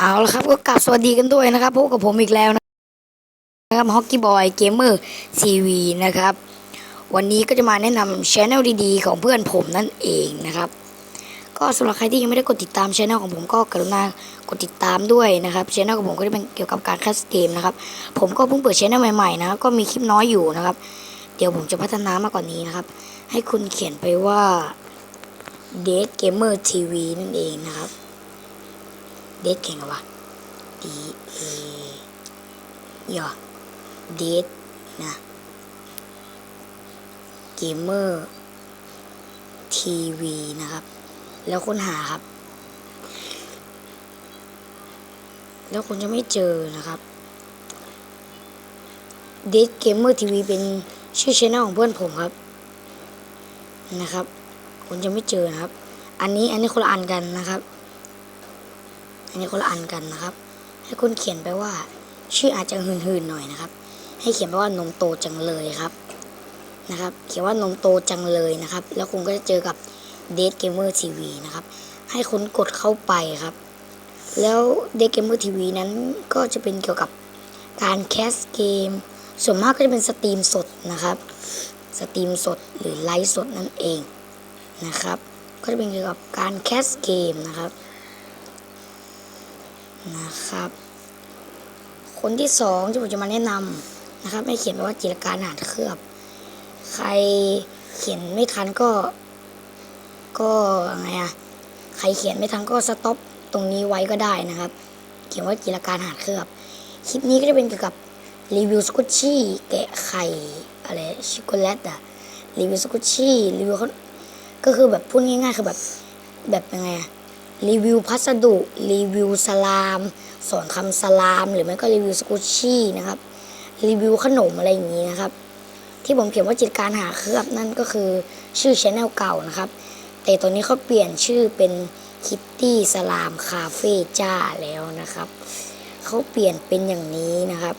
เอาละครับก็กลับสวัสดีกันด้วยนะครับพบกับผมอีกแล้วนะครับฮอกกี้บอยเกมเมอร์ทีวีนะครับ วันนี้ก็จะมาแนะนำช anel ดีๆ ของเพื่อนผมนั่นเองนะครับ ก็สำหรับใครที่ยังไม่ได้กดติดตามช anel ของผมก็กรุณากดติดตามด้วยนะครับช anel ของผมก็จะเป็นเกี่ยวกับการคัสเกมนะครับ ผมก็เพิ่งเปิดช anel ใหม่ๆนะก็มีคลิปน้อยอยู่นะครับ เดี๋ยวผมจะพัฒนามากกว่านนี้นะครับ ให้คุณเขียนไปว่า Dead Gamer TV นั่นเองนะครับ เดทแข่งวะ D A ย่อเดทนะเกมเมอร์ทีวีนะครับ แล้วค้นหาครับ แล้วคุณจะไม่เจอนะครับเดทเกมเมอร์ทีวีเป็นชื่อช่องของเพื่อนผมครับ นะครับ คุณจะไม่เจอนะครับ อันนี้อันนี้คนละอันกันนะครับ อันนี้คนละอันกันนะครับ ให้คุณเขียนไปว่า ชื่ออาจจะหืนๆหน่อยนะครับ ให้เขียนไปว่านมโตจังเลยครับนะครับ เขียนว่านมโตจังเลยนะครับ แล้วคุณก็จะเจอกับ Dead Gamer TV นะครับ ให้คุณกดเข้าไปครับ แล้ว Dead Gamer TV นั้นก็จะเป็นเกี่ยวกับการแคสเกม ส่วนมากก็จะเป็นสตรีมสดนะครับ สตรีมสดหรือไลฟ์สดนั่นเองนะครับ ก็จะเป็นเกี่ยวกับการแคสเกมนะครับ นะครับ คนที่สองที่ผมจะมาแนะนำนะครับ ไม่เขียนไปว่าจิรการหานเคลือบ ใครเขียนไม่ทันก็ ก็ไงอะใครเขียนไม่ทันก็สต็อปตรงนี้ไว้ก็ได้นะครับ เขียนว่าจิรการหานเคลือบ คลิปนี้ก็จะเป็นเกี่ยวกับรีวิวสกุชชี่แกะไข่อะไรช็อกโกแลตอะรีวิวสกุชชี่รีวิวเขาก็คือแบบพูดง่ายๆคือแบบแบบยังไงอะ รีวิวพัสดุ รีวิวสลามสอนคำสลาม หรือไม่ก็รีวิวสกุชชี่นะครับ รีวิวขนมอะไรอย่างนี้นะครับ ที่ผมเขียนว่าจิตการหาเคลือบนั่นก็คือชื่อชแนลเก่านะครับ แต่ตอนนี้เขาเปลี่ยนชื่อเป็นคิตตี้สลามคาเฟ่จ้าแล้วนะครับเขาเปลี่ยนเป็นอย่างนี้นะครับ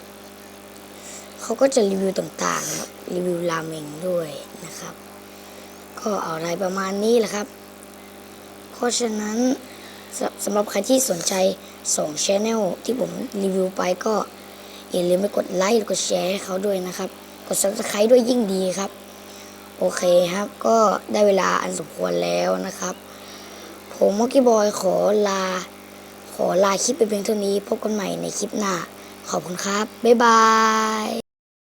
เขาก็จะรีวิวต่างๆนะครับรีวิวราเมงด้วยนะครับ ก็เอาอะไรประมาณนี้แหละครับ เพราะฉะนั้น สำหรับใครที่สนใจส่งช anel ที่ผมรีวิวไปก็อย่าลืมไปกดไลค์และกดแชร์ให้เขาด้วยนะครับ กด subscribe ด้วยยิ่งดีครับ โอเคครับ ก็ได้เวลาอันสมควรแล้วนะครับ ผมมอกี้บอยขอลา ขอลาคลิปไปเพียงเท่านี้ พบกันใหม่ในคลิปหน้า ขอบคุณครับ บ๊ายบาย